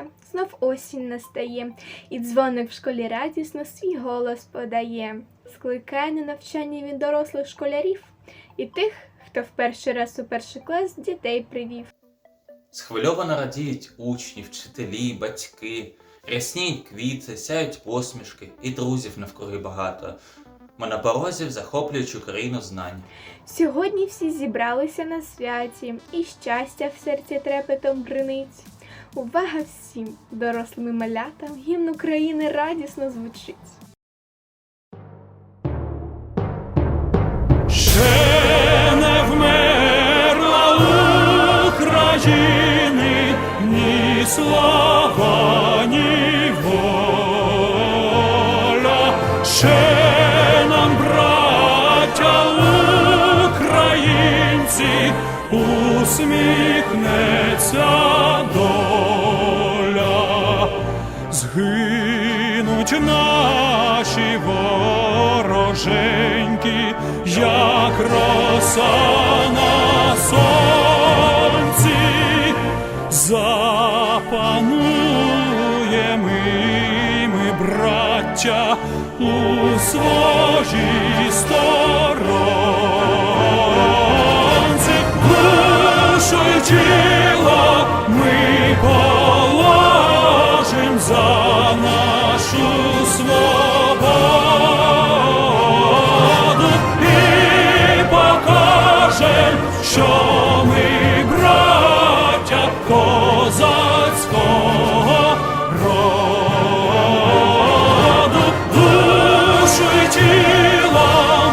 Канікули знов осінь настає, і дзвоник в школі радісно свій голос подає. Скликає на навчання він дорослих школярів і тих, хто в перший раз у перший клас дітей привів. Схвильовано радіють учні, вчителі, батьки, рясніють квіти, сяють посмішки, і друзів навкруги багато. Ми на порозі захоплюють Україну знань. Сьогодні всі зібралися на святі, і щастя в серці трепетом бринить. Увага всім, дорослим малятам, гімн України радісно звучить. Ще не вмерла України. Ще нам, браття українці, усміхнеться вороженьки, як роса на сонці, запануєм ми, браття, у своїй сторонці, душу й тіло ми що ми браття козацького роду, душу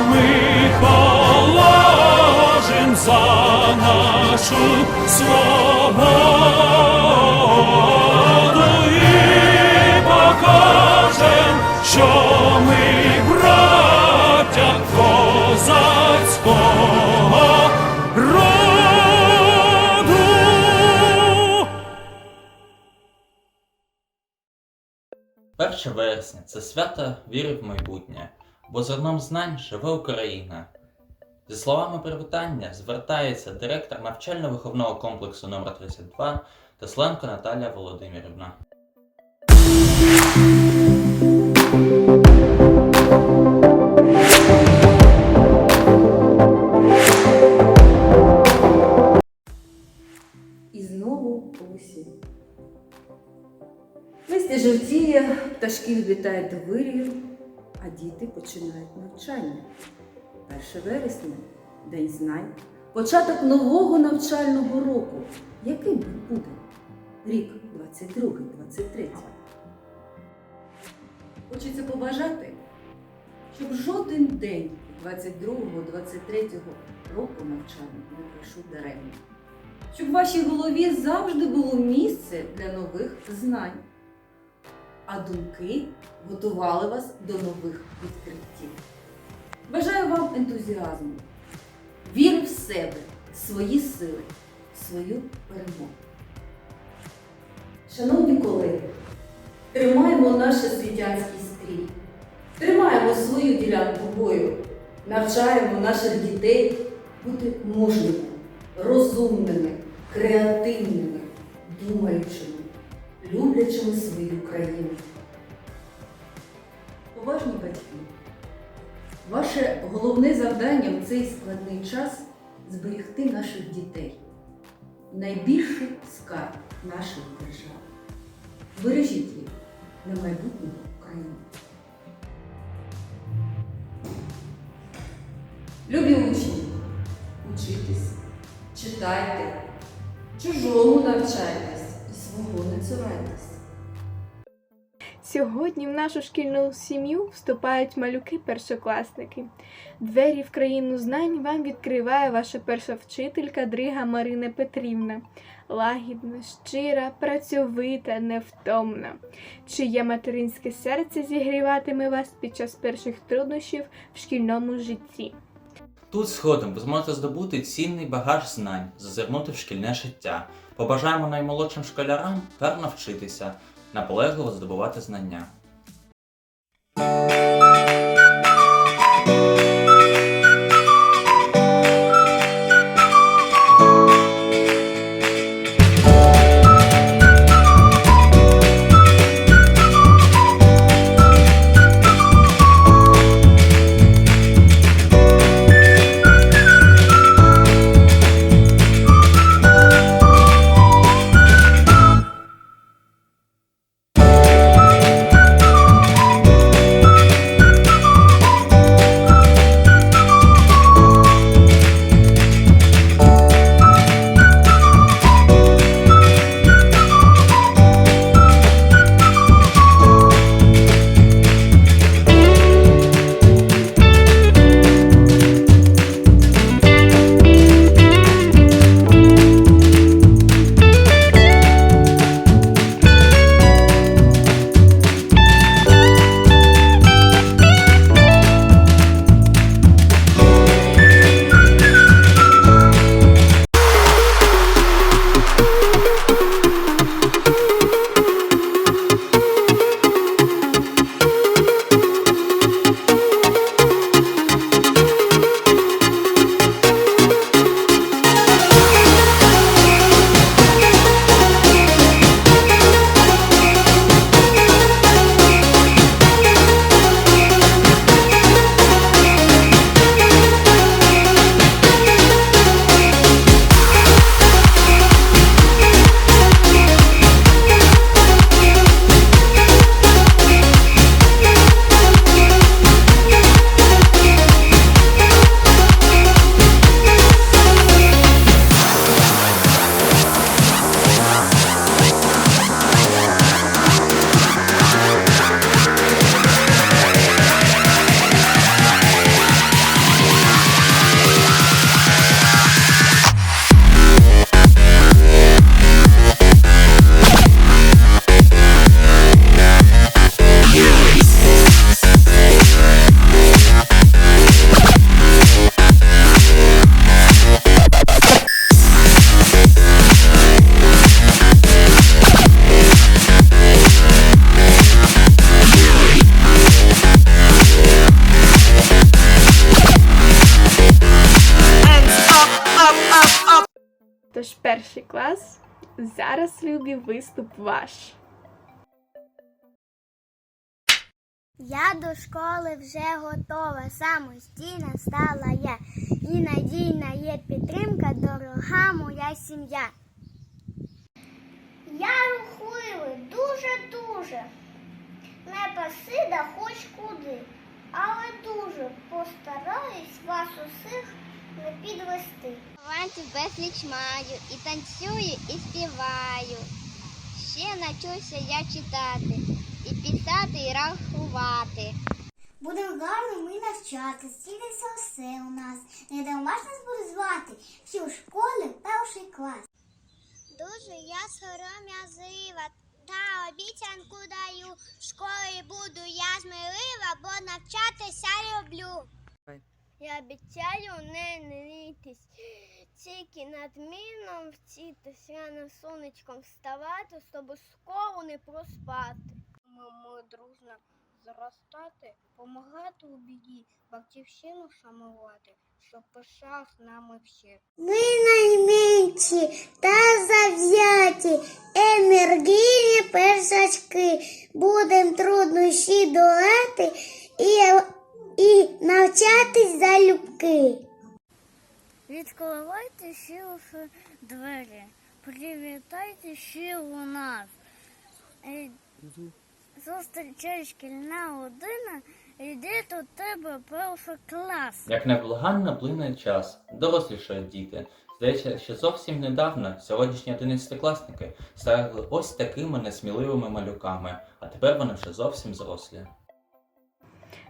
ми положим за нашу свободу і покажем, що 1 вересня це свято віри в майбутнє, бо зерном знань живе Україна. Зі словами привітання звертається директор навчально-виховного комплексу номер 32 Тесленко Наталія Володимирівна. Листя жовтіє, пташки відлітають до вирію, а діти починають навчання. 1 вересня День знань, початок нового навчального року. Яким він буде? Рік 22-23. Хочеться побажати, щоб жоден день 22-23 року навчання не пройшов даремно щоб в вашій голові завжди було місце для нових знань, а думки готували вас до нових відкриттів. Бажаю вам ентузіазму, віри в себе, свої сили, свою перемогу. Шановні колеги, тримаємо наш освітянський стрій, тримаємо свою ділянку бою, навчаємо наших дітей бути мужніми, розумними, креативними, думаючими, люблячими свою країну. Поважні батьки, ваше головне завдання в цей складний час зберегти наших дітей. Найбільший скарб нашої держави. Бережіть їх на майбутнє України. Любі учні, учитесь, читайте, чужому навчайтесь свого не цурайтесь. Сьогодні в нашу шкільну сім'ю вступають малюки-першокласники. Двері в країну знань вам відкриває ваша перша вчителька Дрига Марина Петрівна. Лагідна, щира, працьовита, невтомна, чиє материнське серце зігріватиме вас під час перших труднощів в шкільному житті. Тут сходом ви зможете здобути цінний багаж знань, зазирнути в шкільне життя. Побажаємо наймолодшим школярам гарно вчитися, наполегливо здобувати знання. Перший клас. Зараз, любі, виступ ваш. Я до школи вже готова, самостійна стала я. І надійна є підтримка, дорога моя сім'я. Я рухливий, дуже-дуже. Не пасида хоч куди, але дуже постараюсь вас усіх не підвести. Талантів безліч маю, і танцюю, і співаю. Ще навчуся я читати, і писати, і рахувати. Будемо гарно ми навчати, стільки все у нас. Не нас буде звати, всі у школі перший клас. Дуже я сором'язлива, та обіцянку даю. В школі буду я смілива, бо навчатися люблю. Я обіцяю не літись, тільки надмірно вчитись, рано сонечком вставати, щоб школу не проспати. Ми дружно зростати, помагати у біді, батьківщину шанувати, щоб пишав нами всіх. Ми найменші та завзяті, енергійні першачки, будем труднощі долати і, і навчатись залюбки. Відкривайте ширше двері, привітайте ще у нас. Е, Зустрічай шкільна година, йде до тебе перший клас. Як невблаганно плине час, дорослішають діти. Здається, що зовсім недавно сьогоднішні одинадцятикласники стали ось такими несміливими малюками, а тепер вони вже зовсім зрослі.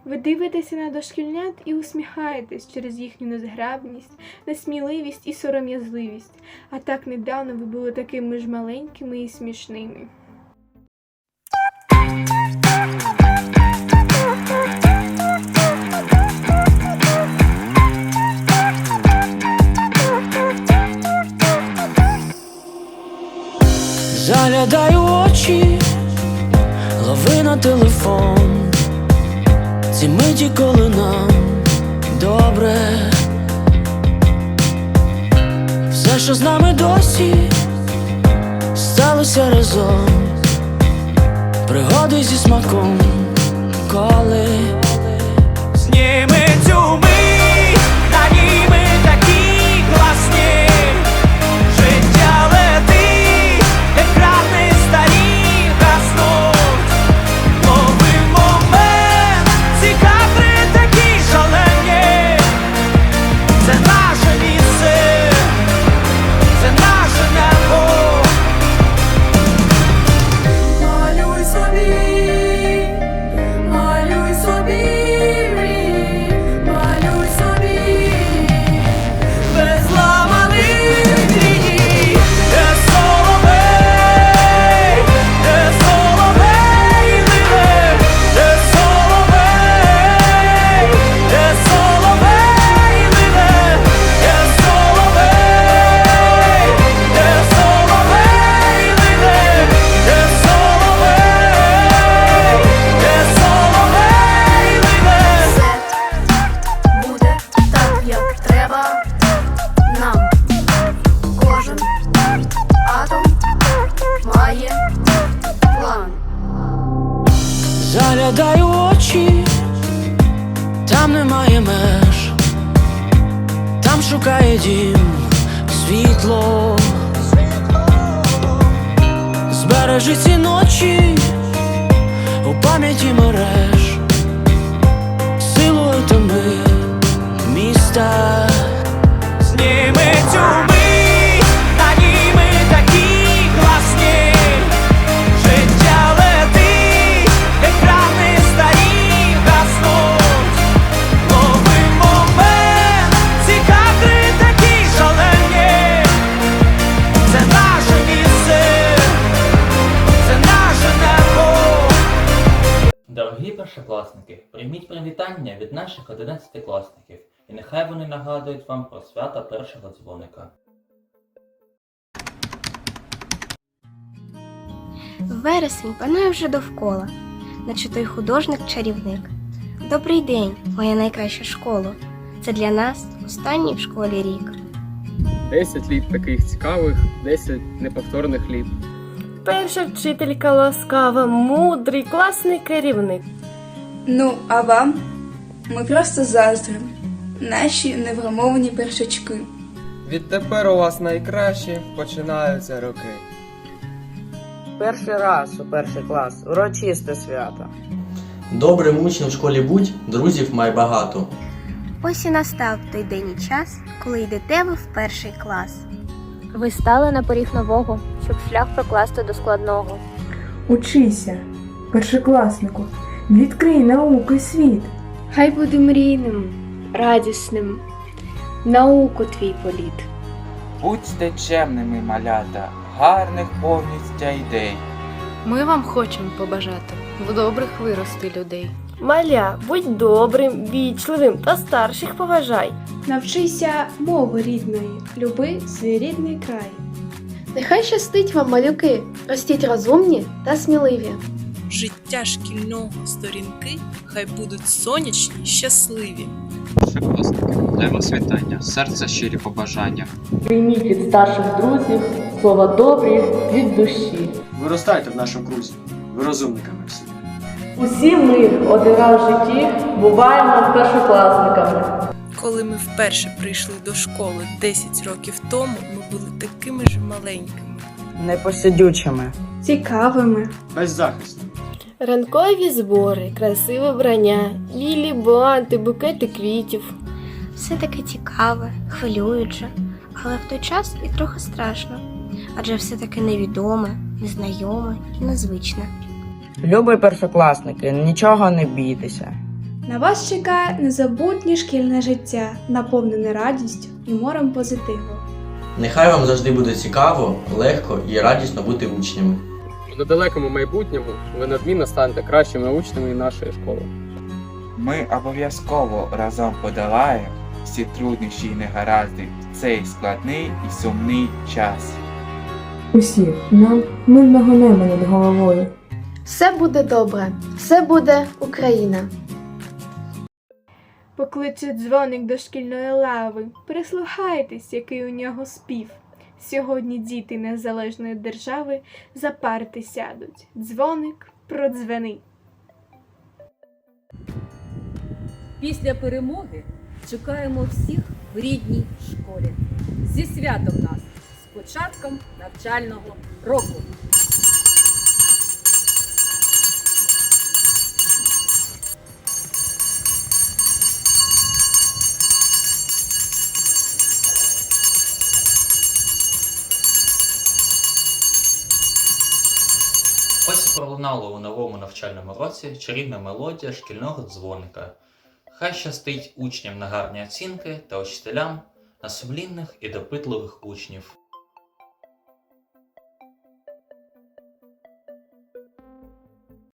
Ви дивитеся на дошкільнят і усміхаєтесь через їхню незграбність, несміливість і сором'язливість. А так недавно ви були такими ж маленькими і смішними. Заглядаю очі, лови на телефон. Ці коли нам добре. Все, що з нами досі, сталося разом. Пригоди зі смаком, коли зніми цю Заглядаю в очі, там немає меж, там шукає дім світло. Збережи ці ночі у пам'яті мереж, силуетами міста. Зніми вони нагадують вам про свята першого дзвоника. Вересень панує вже довкола, наче той художник-чарівник. Добрий день, моя найкраща школа. Це для нас останній в школі рік. 10 літ таких цікавих, 10 неповторних літ. Перша вчителька ласкава, мудрий, класний керівник. Ну, а вам? Ми просто заздримо. Наші невгамовані першачки. Відтепер у вас найкращі починаються роки. Перший раз у перший клас урочисте свято. Добрим учнем в школі будь, друзів май багато. Ось і настав той день і час, коли йдете ви в перший клас. Ви стали на поріг нового, щоб шлях прокласти до складного. Учися, першокласнику, відкрий науки світ. Хай буде мрійним, радісним, науку твій політ. Будьте чемними, малята, гарних повністю ідей. Ми вам хочемо побажати в добрих вирости людей. Маля, будь добрим, вічливим та старших поважай. Навчися мови рідної, люби свій рідний край. Нехай щастить вам, малюки, ростіть розумні та сміливі. Життя шкільного сторінки хай будуть сонячні й щасливі. Першокласники, для вас вітання, серця щирі побажання. Прийміть від старших друзів слова добрі від душі. Виростайте в нашому крузі, ви розумниками всі. Усі ми один раз в житті буваємо першокласниками. Коли ми вперше прийшли до школи 10 років тому, ми були такими ж маленькими. Непосидючими. Цікавими. Беззахисно. Ранкові збори, красиве вбрання, лілі банти, букети квітів. Все таке цікаве, хвилююче, але в той час і трохи страшно, адже все таке невідоме, незнайоме і незвичне. Любі першокласники, нічого не бійтеся. На вас чекає незабутнє шкільне життя, наповнене радістю і морем позитиву. Нехай вам завжди буде цікаво, легко і радісно бути учнями. У недалекому майбутньому ви надмінно станете кращими учнями нашої школи. Ми обов'язково разом подолаємо всі труднощі і негаразди в цей складний і сумний час. Усі нам мирного неба над головою. Все буде добре, все буде Україна. Покличе дзвоник до шкільної лави. Прислухайтесь, який у нього спів. Сьогодні діти незалежної держави за парти сядуть. Дзвоник продзвени. Після перемоги чекаємо всіх в рідній школі. Зі святом нас з початком навчального року. Пролунало у новому навчальному році чарівна мелодія шкільного дзвоника. Хай щастить учням на гарні оцінки та учителям на сумлінних і допитливих учнів.